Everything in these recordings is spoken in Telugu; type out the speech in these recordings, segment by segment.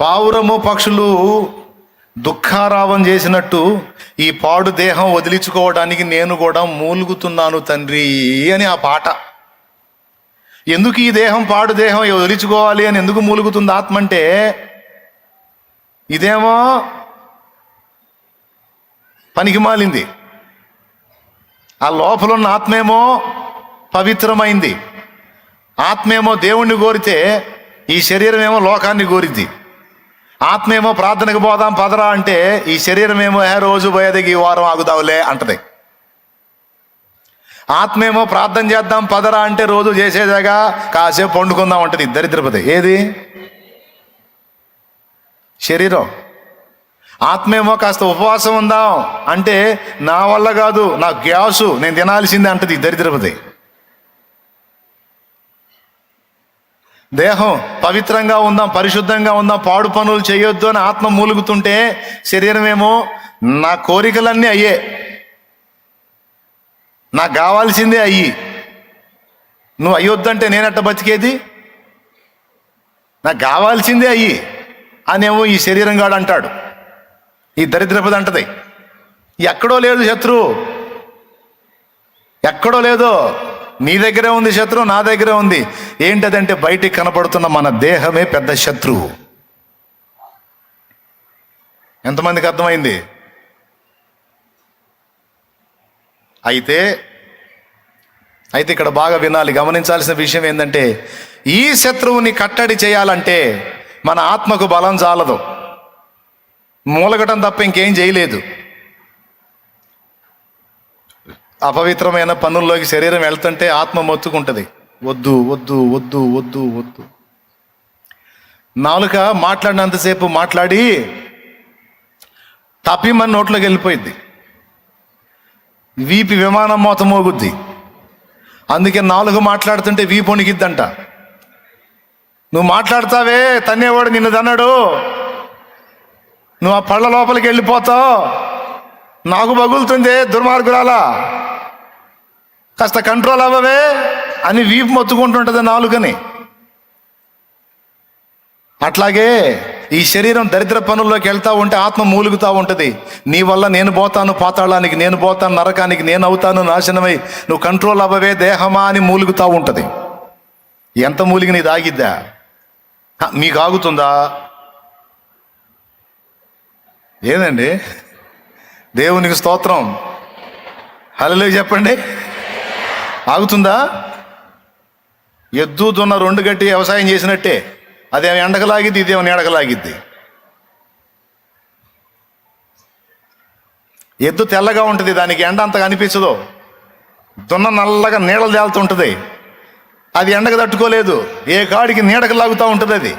పావురము పక్షులు దుఃఖారావం చేసినట్టు ఈ పాడు దేహం వదిలించుకోవడానికి నేను కూడా మూలుగుతున్నాను తండ్రి అని ఆ పాట. ఎందుకు ఈ దేహం పాడు దేహం వదిలించుకోవాలి అని ఎందుకు మూలుగుతుంది ఆత్మ అంటే ఇదేమో పనికి మాలింది. ఆ లోపల ఉన్న ఆత్మేమో పవిత్రమైంది. ఆత్మేమో దేవుణ్ణి కోరితే ఈ శరీరం ఏమో లోకాన్ని కోరిద్ది ఆత్మేమో ప్రార్థనకు పోదాం పదరా అంటే ఈ శరీరం ఏమో ఏ రోజు పోయేదికి ఈ వారం ఆగుదావులే అంటది. ఆత్మేమో ప్రార్థన చేద్దాం పదరా అంటే రోజు చేసేదాగా కాసేపు పండుకుందాం అంటది దరిద్రపతి. ఏది? శరీరం. ఆత్మేమో కాస్త ఉపవాసం ఉందాం అంటే నా వల్ల కాదు నా గ్యాసు నేను తినాల్సిందే అంటది దరిద్రపతి. దేహం పవిత్రంగా ఉందాం పరిశుద్ధంగా ఉందాం పాడు పనులు చేయొద్దు అని ఆత్మ మూలుగుతుంటే శరీరమేమో నా కోరికలన్నీ అయ్యే. నాకు కావాల్సిందే అయ్యి. నువ్వు అయ్యొద్దంటే నేనట్ట బతికేది? నాకు కావాల్సిందే అయ్యి అనేమో ఈ శరీరం గాడు అంటాడు. ఈ దరిద్రపది అంటది. ఎక్కడో లేదు శత్రువు. ఎక్కడో లేదో నీ దగ్గరే ఉంది శత్రువు నా దగ్గరే ఉంది. ఏంటదంటే బయటికి కనపడుతున్న మన దేహమే పెద్ద శత్రువు ఎంతమందికి అర్థమైంది? అయితే అయితే ఇక్కడ బాగా వినాలి గమనించాల్సిన విషయం ఏంటంటే ఈ శత్రువుని కట్టడి చేయాలంటే మన ఆత్మకు బలం చాలదు మూలగటం తప్ప ఇంకేం చేయలేదు. అపవిత్రమైన పనుల్లోకి శరీరం వెళ్తుంటే ఆత్మ మొత్తుకుంటుంది. వద్దు వద్దు వద్దు వద్దు వద్దు. నాలుక మాట్లాడినంతసేపు మాట్లాడి తప్పి మన నోట్లోకి వెళ్ళిపోయింది వీపి విమానం మోత మోగుద్ది. అందుకే నాలుగు మాట్లాడుతుంటే వీపు వణికిద్దంట. నువ్వు మాట్లాడతావే తన్నేవాడు నిన్ను తన్నాడు. నువ్వు ఆ పళ్ళ లోపలికి వెళ్ళిపోతావు. నాకు బగులుతుంది దుర్మార్గురాలా? కాస్త కంట్రోల్ అవ్వవే అని వీపు మొత్తుకుంటుంటుంది నాలుగని అట్లాగే ఈ శరీరం దరిద్ర పనుల్లోకి వెళ్తా ఉంటే ఆత్మ మూలుగుతూ ఉంటుంది. నీ వల్ల నేను పోతాను పాతాళానికి నేను పోతాను నరకానికి నేను అవుతాను నాశనమై నువ్వు కంట్రోల్ అవ్వవే దేహమా అని మూలుగుతూ ఉంటుంది. ఎంత మూలిగి నీ దాగిద్దా మీకు ఆగుతుందా? ఏదండి? దేవునికి స్తోత్రం. హలో చెప్పండి. ఆగుతుందా? ఎద్దు దున్న రెండు గట్టి వ్యవసాయం చేసినట్టే. అదేమి ఎండకలాగిద్ది ఇదేమో నీడకలాగిద్ది? ఎద్దు తెల్లగా ఉంటుంది దానికి ఎండ అంతగా అనిపించదు. దున్న నల్లగా నీడలు తేలుతుంటుంది. అది ఎండకు తట్టుకోలేదు. ఏ కాడికి నీడకు లాగుతూ ఉంటుంది అది.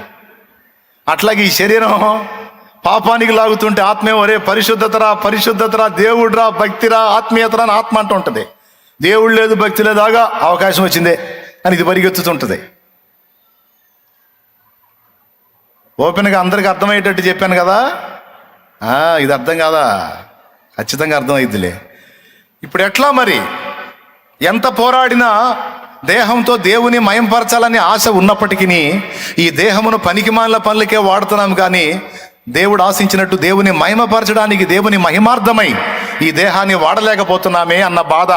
అట్లాగే ఈ శరీరం పాపానికి లాగుతుంటే ఆత్మే ఒరే పరిశుద్ధతరా పరిశుద్ధతరా దేవుడ్రా భక్తిరా ఆత్మీయతరా అని ఆత్మ అంటూ ఉంటుంది దేవుడు లేదు భక్తి లేదాగా అవకాశం వచ్చిందే అని ఇది పరిగెత్తుతుంటుంది. ఓపెన్గా అందరికి అర్థమయ్యేటట్టు చెప్పాను కదా? ఇది అర్థం కాదా? ఖచ్చితంగా అర్థమైద్దిలే. ఇప్పుడు ఎట్లా మరి? ఎంత పోరాడినా దేహంతో దేవుని మయంపరచాలని ఆశ ఉన్నప్పటికీ ఈ దేహమును పనికిమాల పనులకే వాడుతున్నాం కానీ దేవుడు ఆశించినట్టు దేవుని మహిమపరచడానికి దేవుని మహిమార్థమై ఈ దేహాన్ని వాడలేకపోతున్నామే అన్న బాధ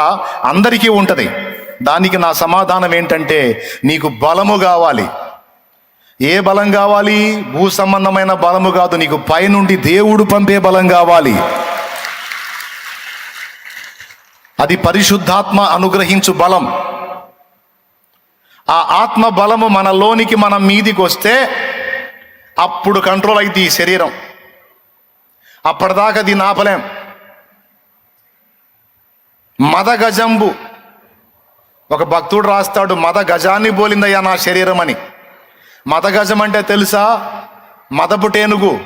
అందరికీ ఉంటుంది. దానికి నా సమాధానం ఏంటంటే నీకు బలము కావాలి. ఏ బలం కావాలి? భూ సంబంధమైన బలము కాదు. నీకు పైనుండి దేవుడు పంపే బలం కావాలి. అది పరిశుద్ధాత్మ అనుగ్రహించు బలం. ఆ ఆత్మ బలము మనలోనికి మన మీదికి వస్తే అప్పుడు కంట్రోల్ అయితే ఈ శరీరం. అప్పటిదాకా దీన్ని ఆపలేం. మద గజంబు ఒక భక్తుడు రాస్తాడు మద గజాన్ని బోలిందయ్యా నా శరీరం అని. మద గజం అంటే తెలుసా? మదపు టేనుగు.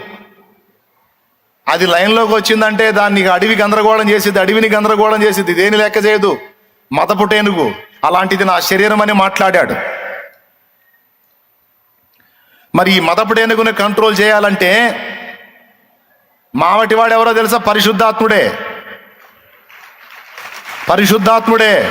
అది లైన్లోకి వచ్చిందంటే దాన్ని అడవి గందరగోళం చేసిద్ది అడవిని గందరగోళం చేసింది దేని లెక్క చేయదు? మదపు టేనుగు. అలాంటిది నా శరీరం అని మాట్లాడాడు. మరి ఈ మతపుడేనుగుని కంట్రోల్ చేయాలంటే మావటి వాడు ఎవరో తెలుసా? పరిశుద్ధాత్ముడే. పరిశుద్ధాత్ముడే.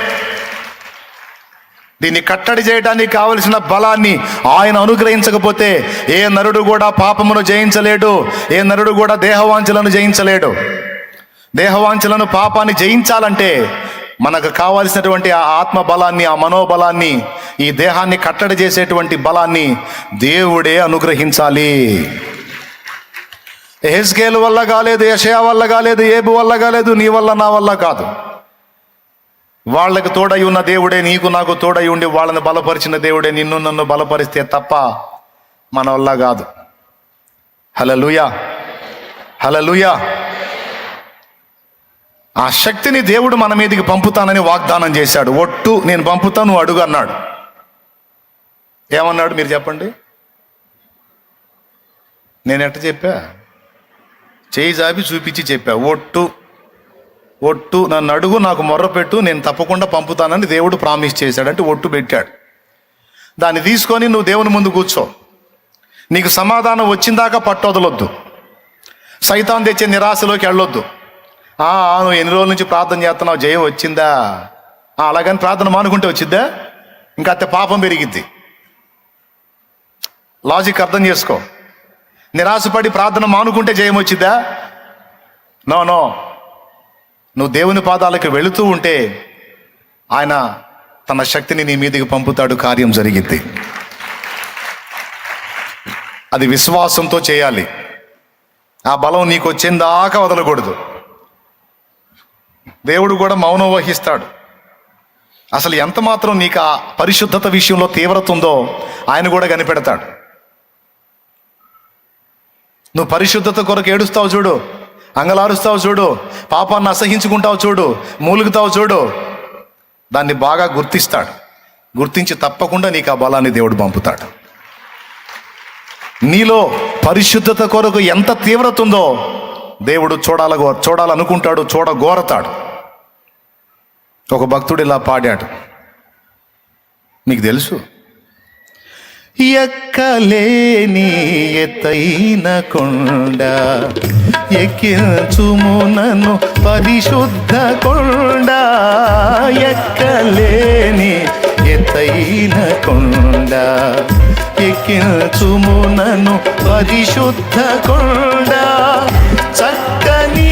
దీన్ని కట్టడి చేయడానికి కావలసిన బలాన్ని ఆయన అనుగ్రహించకపోతే ఏ నరుడు కూడా పాపమును జయించలేడు ఏ నరుడు కూడా దేహవాంఛలను జయించలేడు. దేహవాంఛలను పాపాన్ని జయించాలంటే మనకు కావాల్సినటువంటి ఆ ఆత్మ బలాన్ని ఆ మనోబలాన్ని ఈ దేహాన్ని కట్టడి చేసేటువంటి బలాన్ని దేవుడే అనుగ్రహించాలి. ఎహెస్కేల్ వల్ల కాలేదు యషయా వల్ల కాలేదు ఏబు వల్ల కాలేదు నీ వల్ల నా వల్ల కాదు. వాళ్ళకు తోడై ఉన్న దేవుడే నీకు నాకు తోడై ఉండి వాళ్ళని బలపరిచిన దేవుడే నిన్ను నన్ను బలపరిస్తే తప్ప మన వల్ల కాదు. హలలుయా హలలుయా ఆ శక్తిని దేవుడు మన మీదకి పంపుతానని వాగ్దానం చేశాడు. ఒట్టు నేను పంపుతాను అడుగు అన్నాడు. ఏమన్నాడు మీరు చెప్పండి? నేను ఎట్ట చెప్పా? చేయి జాపి చూపించి చెప్పా. ఒట్టు ఒట్టు నన్ను అడుగు నాకు మొర్ర పెట్టు నేను తప్పకుండా పంపుతానని దేవుడు ప్రామిస్ చేశాడంటే ఒట్టు పెట్టాడు. దాన్ని తీసుకొని నువ్వు దేవుని ముందు కూర్చో. నీకు సమాధానం వచ్చిందాకా పట్టొదలొద్దు సైతాన్ తెచ్చే నిరాశలోకి వెళ్ళొద్దు. నువ్వు ఎన్ని రోజుల నుంచి ప్రార్థన చేస్తున్నావు? జయం వచ్చిందా? అలాగని ప్రార్థన మానుకుంటే వచ్చిద్దా? ఇంకా అత్తే పాపం పెరిగిద్ది. లాజిక్ అర్థం చేసుకో. నిరాశపడి ప్రార్థన మానుకుంటే జయం వచ్చిద్దా? No no. నువ్వు దేవుని పాదాలకు వెళుతూ ఉంటే ఆయన తన శక్తిని నీ మీదకి పంపుతాడు కార్యం జరిగిద్ది. అది విశ్వాసంతో చేయాలి. ఆ బలం నీకు వచ్చేందాకా వదలకూడదు. దేవుడు కూడా మౌనం వహిస్తాడు. అసలు ఎంత మాత్రం నీకు ఆ పరిశుద్ధత విషయంలో తీవ్రత ఉందో ఆయన కూడా కనిపెడతాడు. నువ్వు పరిశుద్ధత కొరకు ఏడుస్తావు చూడు అంగలారుస్తావు చూడు పాపాన్ని అసహించుకుంటావు చూడు మూలుగుతావు చూడు దాన్ని బాగా గుర్తిస్తాడు. గుర్తించి తప్పకుండా నీకు ఆ బలాన్ని దేవుడు పంపుతాడు. నీలో పరిశుద్ధత కొరకు ఎంత తీవ్రత ఉందో దేవుడు చూడాల చూడాలనుకుంటాడు చూడగోరతాడు. ఒక భక్తుడు ఇలా పాడాడు. మీకు తెలుసు? ఎక్కలేని ఎత్తైన కొండ ఎక్కించుము నన్ను పరిశుద్ధ కొండ. ఎక్కలేని ఎత్తైన కొండ ఎక్కించుము నన్ను పరిశుద్ధ కొండ. చక్కని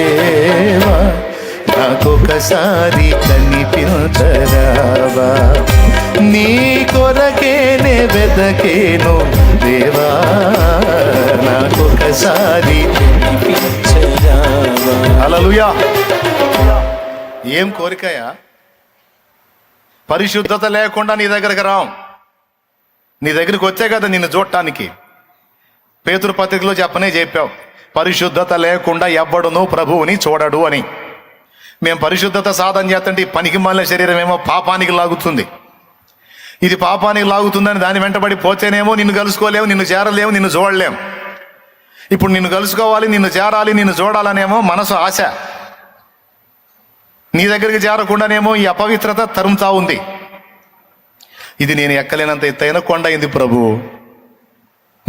నాకొకసారి కనిపించరావా? నీ కొరకేనే వెదకేను దేవా? నాకొకసారి అలలుయా ఏం కోరికయా పరిశుద్ధత లేకుండా నీ దగ్గరకు రాం. నీ దగ్గరికి వచ్చే కదా నిన్ను చూడటానికి. పేతురు పత్రికలో చెప్పనే చెప్పావు పరిశుద్ధత లేకుండా ఎవ్వడును ప్రభువుని చూడడు అని. మేము పరిశుద్ధత సాధన చేస్తుంటే ఈ పనికి మాలిన శరీరం ఏమో పాపానికి లాగుతుంది. ఇది పాపానికి లాగుతుందని దాని వెంటబడి పోతేనేమో నిన్ను కలుసుకోలేము నిన్ను చేరలేము నిన్ను చూడలేము. ఇప్పుడు నిన్ను కలుసుకోవాలి నిన్ను చేరాలి నిన్ను చూడాలనేమో మనసు ఆశ. నీ దగ్గరికి చేరకుండానేమో ఈ అపవిత్రత తరుముతా ఉంది. ఇది నేను ఎక్కలేనంత ఎత్తైన కొండ అయింది ప్రభు.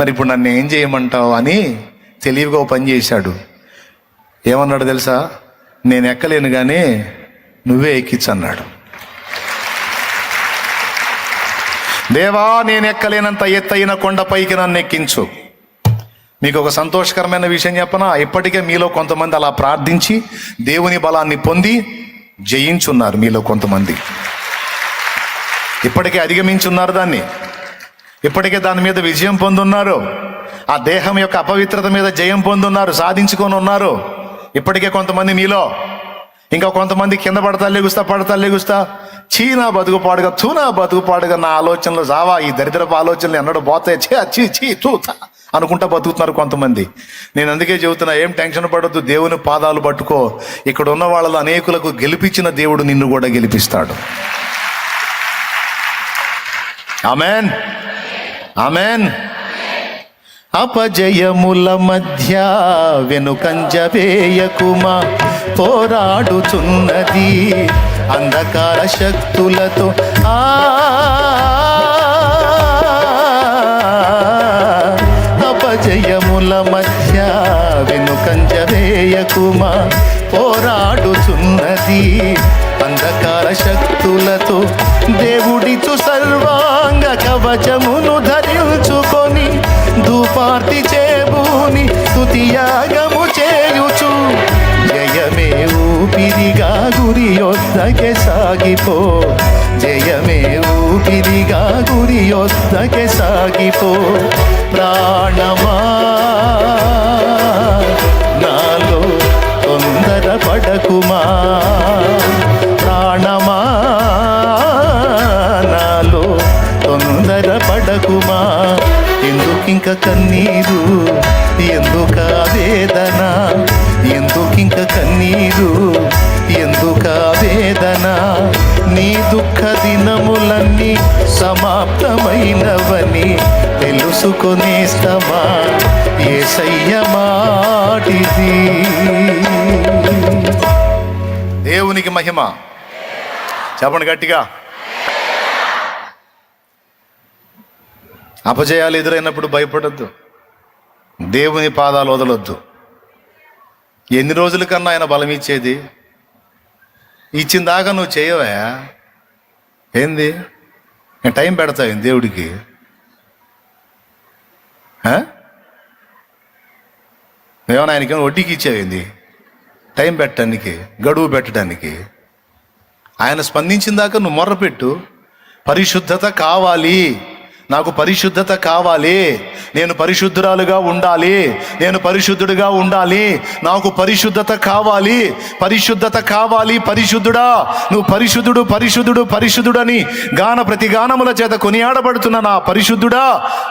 మరి ఇప్పుడు నన్ను ఏం చేయమంటావు అని తెలివిగా పని చేశాడు. ఏమన్నాడు తెలుసా? నేను ఎక్కలేను కానీ నువ్వే ఎక్కించన్నాడు దేవా నేను ఎక్కలేనంత ఎత్తైన కొండపైకి నన్ను ఎక్కించు. మీకు ఒక సంతోషకరమైన విషయం చెప్పనా? ఇప్పటికే మీలో కొంతమంది అలా ప్రార్థించి దేవుని బలాన్ని పొంది జయించున్నారు మీలో కొంతమంది. ఇప్పటికే అధిగమించున్నారు దాన్ని. ఇప్పటికే దాని మీద విజయం పొందున్నారు. ఆ దేహం యొక్క అపవిత్రత మీద జయం పొందున్నారు సాధించుకొని ఉన్నారు. ఇప్పటికే కొంతమంది మీలో ఇంకా కొంతమంది కింద పడతా లేగుస్తా పడతా లేగుస్తా. చీనా బతుకు పాడుగా తూనా బతుకు పాడుగా నా ఆలోచనలు జావా ఈ దరిద్రపు ఆలోచనలు ఎన్నడూ పోతాయి? చీ చీ చీ తూతా అనుకుంటా బతుకుతున్నారు కొంతమంది. నేను అందుకే చెబుతున్నా ఏం టెన్షన్ పడొద్దు దేవుని పాదాలు పట్టుకో. ఇక్కడ ఉన్న వాళ్ళలో అనేకులకు గెలిపించిన దేవుడు నిన్ను కూడా గెలిపిస్తాడు. ఆమెన్. ఆమెన్. అపజయముల మధ్య వెనుకంజ వేయకుమా పోరాడుచున్నది అంధకార శక్తులతో. ఆ! అపజయముల మధ్య వెనుకంజ వేయకుమా పోరాడుచున్నది అంధకార శక్తులతో. దేవుడిచు సర్వాంగ కవచమును ధరించుకొని ధూపార్తి చేబూని స్తుతియాగము చేయుచు. జయమే ఊపిరిగా గురి యొద్దకే సాగిపో. జయమే ఊపిరిగా గురి యొద్దకే సాగిపో. ప్రాణమా నాలో తొందర పడకుమా ఎందుకింక కన్నీరు. ఎందుక వేదన? ఎందుకింక కన్నీరు? ఎందుక వేదన? నీ దుఃఖ దినములన్నీ సమాప్తమైనవని తెలుసుకునేస్తమా ఏ సయ్యమాటిది దేవునికి మహిమ. చెప్పండి గట్టిగా. అపజయాలు ఎదురైనప్పుడు భయపడొద్దు. దేవుని పాదాలు వదలొద్దు. ఎన్ని రోజుల కన్నా ఆయన బలం ఇచ్చేది ఇచ్చిన దాకా నువ్వు చేయవా? ఏంది? నేను టైం పెడతావు దేవుడికి. ఆ? ఆయనకి వడ్డీకి ఇచ్చేవింది టైం పెట్టడానికి గడువు పెట్టడానికి. ఆయన స్పందించిన దాకా నువ్వు మొర్రపెట్టు. పరిశుద్ధత కావాలి. నాకు పరిశుద్ధత కావాలి. నేను పరిశుద్ధురాలుగా ఉండాలి. నేను పరిశుద్ధుడిగా ఉండాలి. నాకు పరిశుద్ధత కావాలి. పరిశుద్ధత కావాలి పరిశుద్ధుడా. నువ్వు పరిశుద్ధుడు పరిశుద్ధుడు పరిశుద్ధుడని గాన ప్రతి గానముల చేత కొనియాడబడుతున్న నా పరిశుద్ధుడా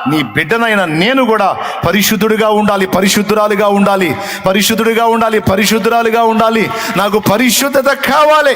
నీ బిడ్డనైన నేను కూడా పరిశుద్ధుడిగా ఉండాలి పరిశుద్ధురాలుగా ఉండాలి పరిశుద్ధుడిగా ఉండాలి పరిశుద్ధురాలుగా ఉండాలి. నాకు పరిశుద్ధత కావాలి.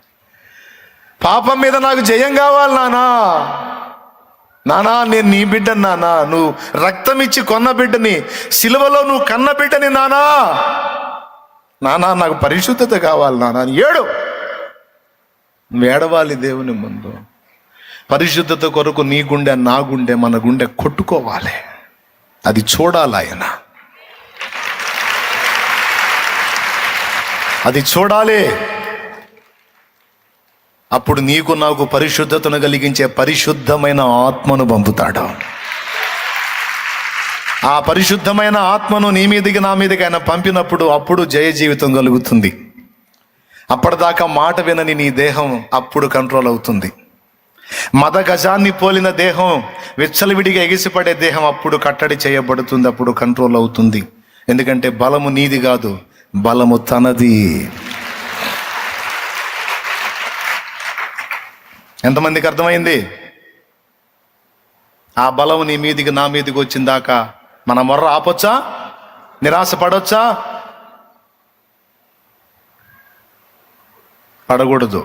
పాపం మీద నాకు జయం కావాలి నానా. నానా నేను నీ బిడ్డని నానా. నువ్వు రక్తం ఇచ్చి కొన్న బిడ్డని సిలువలో నువ్వు కన్న బిడ్డని నానా. నానా నాకు పరిశుద్ధత కావాలి నానా. ఏడు. నువ్వు ఏడవాలి దేవుని ముందు. పరిశుద్ధత కొరకు నీ గుండె నా గుండె మన గుండె కొట్టుకోవాలి. అది చూడాలి ఆయన. అది చూడాలి. అప్పుడు నీకు నాకు పరిశుద్ధతను కలిగించే పరిశుద్ధమైన ఆత్మను పంపుతాడు. ఆ పరిశుద్ధమైన ఆత్మను నీ మీదికి నా మీదకి ఆయన పంపినప్పుడు అప్పుడు జయ జీవితం కలుగుతుంది. అప్పటిదాకా మాట వినని నీ దేహం అప్పుడు కంట్రోల్ అవుతుంది. మద గజాన్ని పోలిన దేహం విచ్చలవిడిగా ఎగిసిపడే దేహం అప్పుడు కట్టడి చేయబడుతుంది అప్పుడు కంట్రోల్ అవుతుంది. ఎందుకంటే బలము నీది కాదు బలము తనది. ఎంతమందికి అర్థమైంది? ఆ బలం నీ మీదికి నా మీదికి వచ్చిందాకా మన మొర్ర ఆపొచ్చా? నిరాశ పడొచ్చా పడకూడదు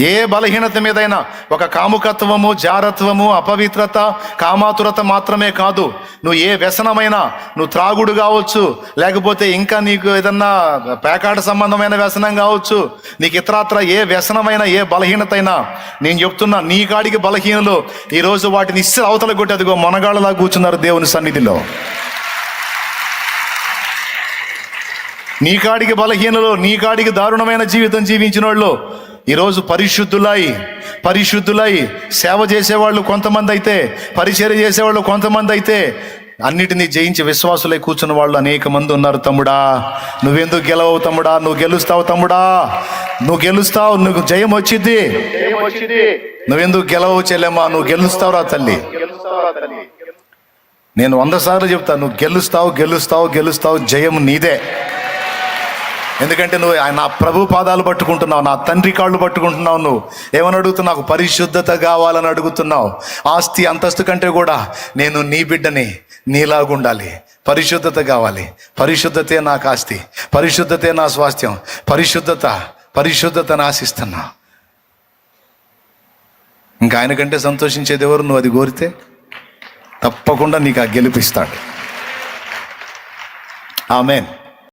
ఏ బలహీనత మీదైనా ఒక కాముకత్వము జారత్వము అపవిత్రత కామాతురత మాత్రమే కాదు. నువ్వు ఏ వ్యసనమైనా నువ్వు త్రాగుడు కావచ్చు లేకపోతే ఇంకా నీకు ఏదన్నా పేకాట సంబంధమైన వ్యసనం కావచ్చు నీకు ఇతరత్ర ఏ వ్యసనమైన ఏ బలహీనత అయినా నేను చెప్తున్నా నీ కాడికి బలహీనలు ఈరోజు వాటిని ఇస్తే అవతల కొట్టేదిగో మొనగాళ్ళలా కూర్చున్నారు దేవుని సన్నిధిలో. నీ కాడికి బలహీనలు నీ కాడికి దారుణమైన జీవితం జీవించిన వాళ్ళు ఈరోజు పరిశుద్ధులై పరిశుద్ధులై సేవ చేసేవాళ్ళు కొంతమంది అయితే పరిచర్య చేసేవాళ్ళు కొంతమంది అయితే అన్నిటినీ జయించి విశ్వాసులై కూర్చున్న వాళ్ళు అనేక మంది ఉన్నారు తమ్ముడా. నువ్వెందుకు గెలవవు తమ్ముడా? నువ్వు గెలుస్తావు తమ్ముడా. నువ్వు గెలుస్తావు నువ్వు జయం వచ్చింది నువ్వెందుకు గెలవవు చెల్లెమ్మా? నువ్వు గెలుస్తావురా తల్లి. నేను వంద సార్లు చెప్తాను నువ్వు గెలుస్తావు గెలుస్తావు గెలుస్తావు జయం నీదే. ఎందుకంటే నువ్వు ఆయన నా ప్రభు పాదాలు పట్టుకుంటున్నావు నా తండ్రి కాళ్ళు పట్టుకుంటున్నావు నువ్వు. ఏమని అడుగుతున్నావు? నాకు పరిశుద్ధత కావాలని అడుగుతున్నావు. ఆస్తి అంతస్తు కంటే కూడా నేను నీ బిడ్డని నీలాగుండాలి పరిశుద్ధత కావాలి. పరిశుద్ధతే నాకు ఆస్తి. పరిశుద్ధతే నా స్వాస్థ్యం. పరిశుద్ధత పరిశుద్ధతను ఆశిస్తున్నా. ఇంకా ఆయన కంటే సంతోషించేది ఎవరు? నువ్వు అది కోరితే తప్పకుండా నీకు ఆ గెలిపిస్తాడు ఆమెన్.